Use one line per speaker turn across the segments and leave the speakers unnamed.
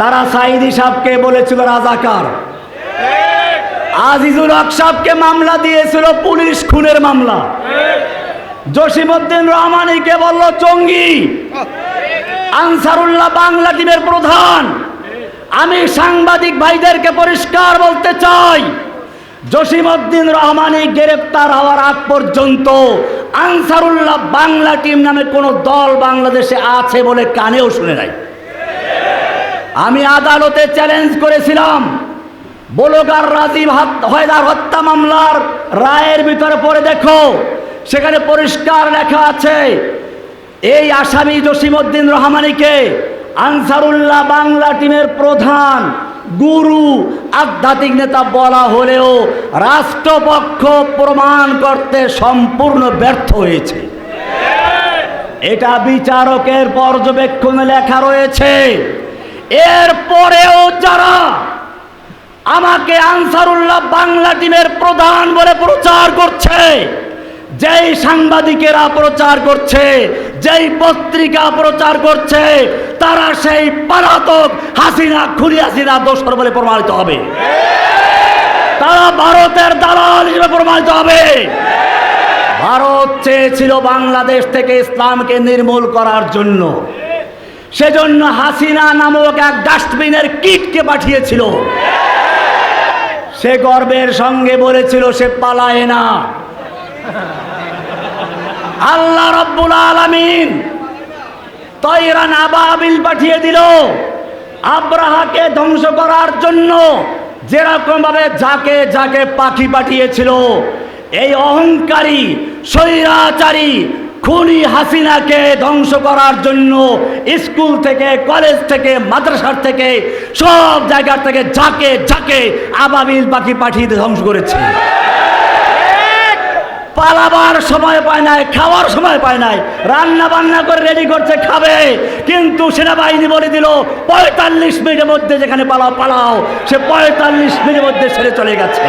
তারা সাইদি সাহকে বলেছিল, রাজাকার। আজিজুল হক সাহকে মামলা দিয়েছিল, পুলিশ খুনের মামলা। জসিমউদ্দিন রহমানিকে বলল চঙ্গি আনসারুল্লাহ বাংলা টিমের প্রধান। আমি সাংবাদিক ভাইদেরকে পরিষ্কার বলতে চাই, জসিমউদ্দিন রহমানি গ্রেপ্তার হওয়ার আগ পর্যন্ত আনসারুল্লাহ বাংলা টিম নামে কোনো দল বাংলাদেশে আছে বলে কানেও শুনে নাই। আমি আদালতে চ্যালেঞ্জ করেছিলাম। বলগার রাজীব হয়দার হত্যা মামলার রায়ের ভিতরে পড়ে দেখো। সেখানে পরিষ্কার লেখা আছে, এই আসামি জসিমউদ্দিন রহমানিকে আনসারুল্লাহ বাংলা টিমের প্রধান গুরু আধ্যাত্মিক নেতা বলা হলেও রাষ্ট্রপক্ষ প্রমাণ করতে সম্পূর্ণ ব্যর্থ হয়েছে। এটা বিচারকের পর্যবেক্ষণে লেখা রয়েছে। এর পরেও যারা আমাকে আনসারুল্লাহ বাংলা টিমের প্রধান বলে প্রচার করছে, যেই সাংবাদিকেরা প্রচার করছে, যেই পত্রিকা প্রচার করছে, তারা সেই পালাতক হাসিনা খুলি হাসিনা দোষর বলে প্রমাণিত হবে। তারা ভারতের দালাল হিসেবে প্রমাণিত হবে। ভারত চেয়েছিল বাংলাদেশ থেকে ইসলামকে নির্মূল করার জন্য। সেজন্য হাসিনা নামক এক ডাস্টবিনের কিটকে পাঠিয়েছিল। সে গর্বের সঙ্গে বলেছিল, সে পালায় না। আল্লাহ রব্বুল আলামিন তৈরান আবাবিল পাঠিয়ে দিল। আব্রাহাকে ধ্বংস করার জন্য যেরকম ভাবে যাকে যাকে পাখি পাঠিয়েছিল, এই অহংকারী, স্বৈরাচারী খুনি হাসিনাকে ধ্বংস করার জন্য স্কুল থেকে, কলেজ থেকে, মাদ্রাসার থেকে, সব জায়গার থেকে ঝাঁকে ঝাঁকে আবাবিল পাখি পাঠিয়ে ধ্বংস করেছে। পালাবার সময় পায় নাই, খাওয়ার সময় পায় নাই, রান্না বান্না করে রেডি করছে, খাবে। কিন্তু সেনাবাহিনী বলে দিল, পঁয়তাল্লিশ মিনিটের মধ্যে যেখানে পালাও পালাও। সে পঁয়তাল্লিশ মিনিটের মধ্যে সেরে চলে গেছে।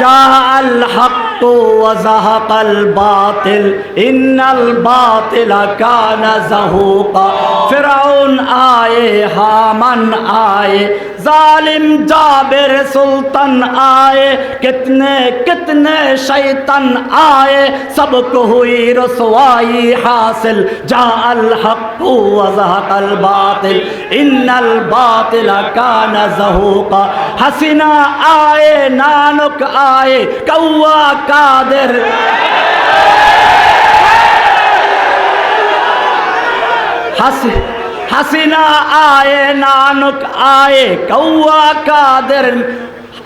যা আল্লাহ الحق وزهق الباطل إن الباطل كان زهوقا. فرعون آئے حامن آئے ظالم جابر سلطان آئے کتنے کتنے شیطان آئے سب کو ہوئی رسوائی حاصل جاء الحق وزهق الباطل إن الباطل كان زهوقا. حسنا آئے نانک آئے کوا কাদের হাসি हसीना आए, नानुक आए कौआ कादर।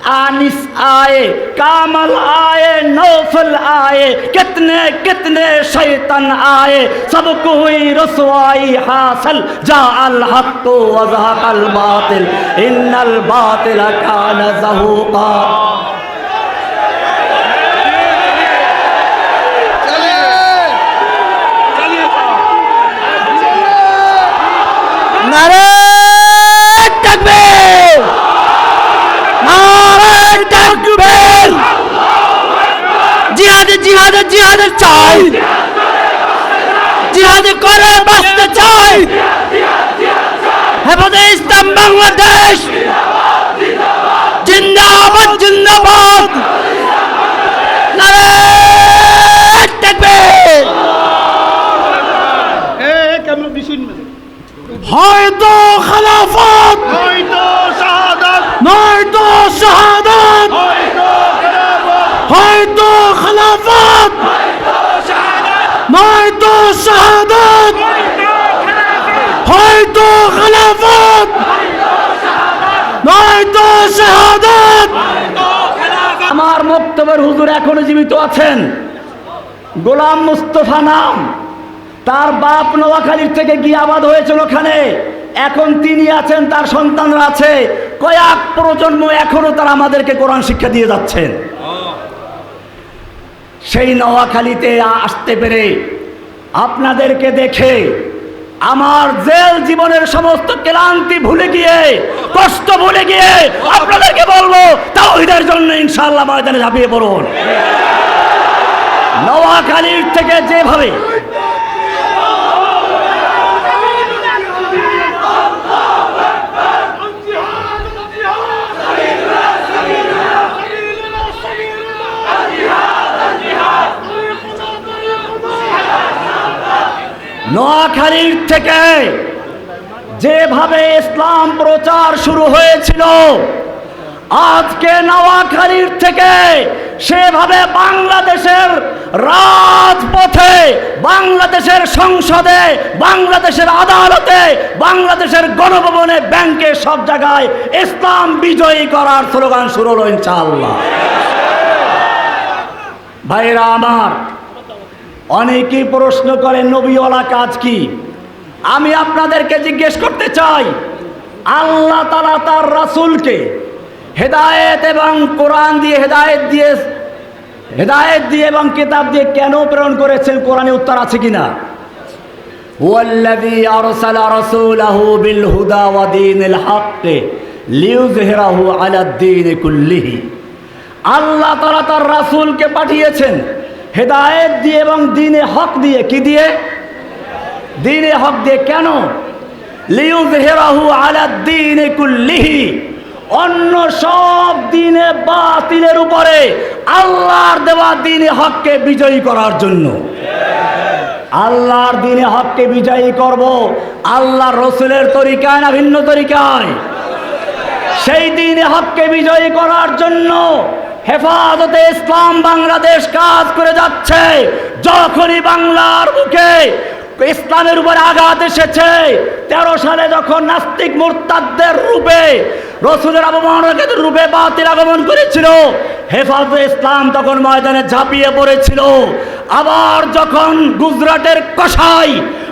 आनिस आए, कामल आए, नौफल आए, कितने कितने शैतन आए सबको हुई रसवाई हासिल जा अल हक को वजह अल बातिल इन अल बातिल का नजहूका
নারে তাকবীর নারে তাকবীর জিহাদ জিহাদ জিহাদ চাই! জিহাদ করে বাঁচতে চাই! হেফাজে ইসলাম বাংলাদেশ! জিন্দাবাদ জিন্দাবাদ নারে তাকবীর হয়তো খেলাফত নয়তো শাহাদাত হয়তো খেলাফত নয়তো শাহাদাত হয়তো খেলাফত নয়তো শাহাদাত।
আমার বক্তব্যের হুজুর এখনও জীবিত আছেন। গোলাম মুস্তফা নাম। তার বাপ নোয়াখালীর থেকে গিয়ে আবাদ হয়েছিল ওখানে। এখন তিনি আছেন, তার সন্তানরা আছে। কয়েক প্রজন্ম এখনও তারা আমাদেরকে কোরআন শিক্ষা দিয়ে যাচ্ছেন। সেই নোয়াখালীতে আসতে পেরে আপনাদেরকে দেখে আমার জেল জীবনের সমস্ত ক্লান্তি ভুলে গিয়ে, কষ্ট ভুলে গিয়ে আপনাদেরকে বলব, তাওহিদের জন্য ইনশাআল্লাহ ময়দানে ঝাঁপিয়ে পড়ুন। নোয়াখালীর থেকে যেভাবে নোয়াখালীর থেকে যেভাবে ইসলাম প্রচার শুরু হয়েছিল, আজকে নোয়াখালীর থেকে সেভাবে বাংলাদেশের রাজপথে, বাংলাদেশের সংসদে, বাংলাদেশের আদালতে, বাংলাদেশের গণভবনে, ব্যাংকে সব জায়গায় ইসলাম বিজয়ী করার স্লোগান শুরু হলো ইনশাআল্লাহ। ভাইরা আমার অনেকেই প্রশ্ন করে নবীওয়ালা কাজ কি আমি আপনাদেরকে জিজ্ঞেস করতে চাই আল্লাহ তালা তার রাসূলকে হেদায়েত এবং কোরআন দিয়ে হেদায়েত দিয়ে হেদায়েত দিয়ে এবং কিতাব দিয়ে কেন প্রেরণ করেছেন কোরআনে উত্তর আছে কিনা والذي أرسل رسوله بالهدى ودين الحق ليظهره على الدين كله আল্লাহ তারা তার রাসূলকে পাঠিয়েছেন হেদায়েত দিয়ে এবং দিনে হক দিয়ে কি দিয়ে? দিনে হক দিয়ে কেন? লিউজহিরাহু আলা দ্বীনি কুল্লিহি। অন্য সব দিনে বাতিলের উপরে আল্লাহর দেওয়া দিনে হককে বিজয়ী করার জন্য। আল্লাহর দিনে হককে বিজয়ী করব। আল্লাহর রসুলের তরিকায় না ভিন্ন তরিকায়? সেই দিনে হককে বিজয়ী করার জন্য হেফাজতে ইসলাম বাংলাদেশ কাজ করে যাচ্ছে। যখনই বাংলার মুখে ইসলামের উপর আঘাত এসেছে, তেরো সালে যখন নাস্তিক মুরতাদদের রূপে, রসুলের অবমাননাকে রূপে বাতিল আগমন করেছিল, হেফাজতে ইসলাম তখন ময়দানে ঝাঁপিয়ে পড়েছিল। আবার যখন গুজরাটের কষাই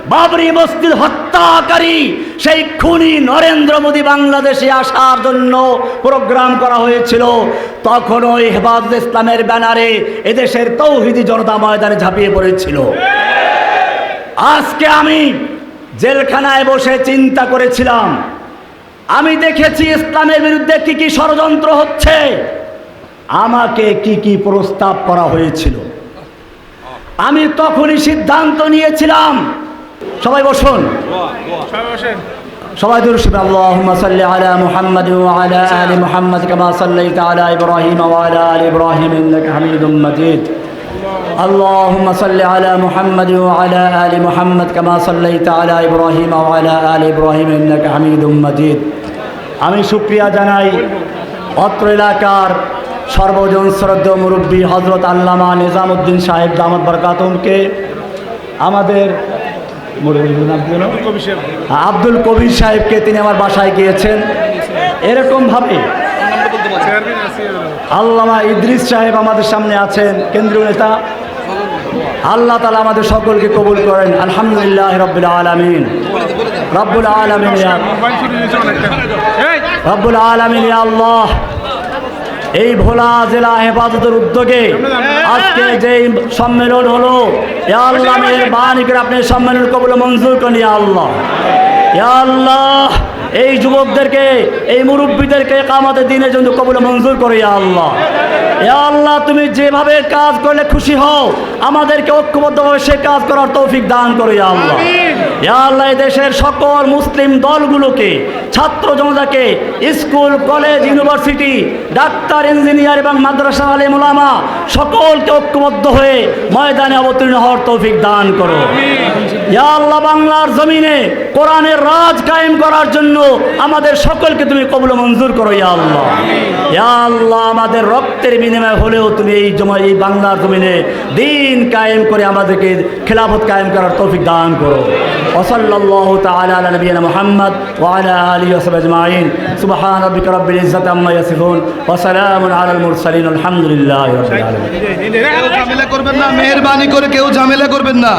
বাবরি মসজিদ হত্যাকারী সেই খুনি নরেন্দ্র মোদী বাংলাদেশে আসার জন্য প্রোগ্রাম করা হয়েছিল। তখন ওই হেফাজত ইসলামের ব্যানারে এদেশের তৌহিদি জনতা ময়দানে ঝাঁপিয়ে পড়েছিল। আজকে আমি জেলখানায় বসে চিন্তা করেছিলাম। আমি দেখেছি ইসলামের বিরুদ্ধে কি কি ষড়যন্ত্র হচ্ছে। আমাকে কি কি প্রস্তাব করা হয়েছিল। আমি তখনই সিদ্ধান্ত নিয়েছিলাম সবাই বসুন সবাই দুরুশিব আল্লাহুম্মা সাল্লি আলা মুহাম্মাদ ওয়া আলা আলি মুহাম্মাদ কামা সাল্লাইতা আলা ইব্রাহিম ওয়া আলা আলি ইব্রাহিম ইন্নাকা হামিদুম মাজিদ اللهم صل على محمد وعلى آل محمد كما صليت على إبراهيم وعلى آل إبراهيم إنك حميد مجيد আমি শুক্রিয়া জানাই অত্র এলাকার সর্বজন শ্রদ্ধ মুরব্বী হজরত আল্লামা নিজামুদ্দিন সাহেব দামদ বরকাতমকে আমাদের আব্দুল কবির সাহেবকে তিনি আমার বাসায় গিয়েছেন। এরকমভাবে আল্লামা ইদ্রিস সাহেব আমাদের সামনে আছেন কেন্দ্রীয় নেতা। আল্লাহ তালা আমাদের সকলকে কবুল করেন। আলহামদুলিল্লাহ রব্বুল আলমিন। রব্বুল আলমিন রব্বুল আলমিন আল্লাহ। এই ভোলা জেলা হেফাজতের উদ্যোগে আজকে যে সম্মেলন হলো আল্লাহ করে আপনি সম্মেলন কবুল মঞ্জুর করেন আল্লাহ। আল্লাহ, এই যুবকদেরকে, এই মুরব্বীদেরকে কামাতে দিনের জন্য কবুল মঞ্জুর করে আল্লাহ। আল্লাহ তুমি যেভাবে কাজ করলে খুশি হও আমাদেরকে ঐক্যবদ্ধভাবে সে কাজ করার তৌফিক দান করো ইয়া আল্লাহ। আল্লাহ এই দেশের সকল মুসলিম দলগুলোকে ছাত্র জনতাকে school college university doctor engineer এবং মাদ্রাসা আলী মোলামা সকলকে ঐক্যবদ্ধ হয়ে ময়দানে অবতীর্ণ হওয়ার তৌফিক দান করো। আল্লাহ, বাংলার জমিনে কোরআনের রাজ কায়েম করার জন্য আমাদের সকলকে তুমি কবল মঞ্জুর করো, ইয়া আল্লাহ। ইয়া আল্লাহ, আমাদের রক্তের বিনিময় হলেও তুমি এই জমা এই বাংলার জমিনে দিন কায়েম করে আমাদেরকে খেলাফত কায়েম করার তৌফিক দান করো। ওসল্লাহ মোহাম্মদ ওয়ালা আলী
ওসব আলহামদুলিল্লাহ করবেন না, মেহেরবানি করে কেউ ঝামেলা করবেন না।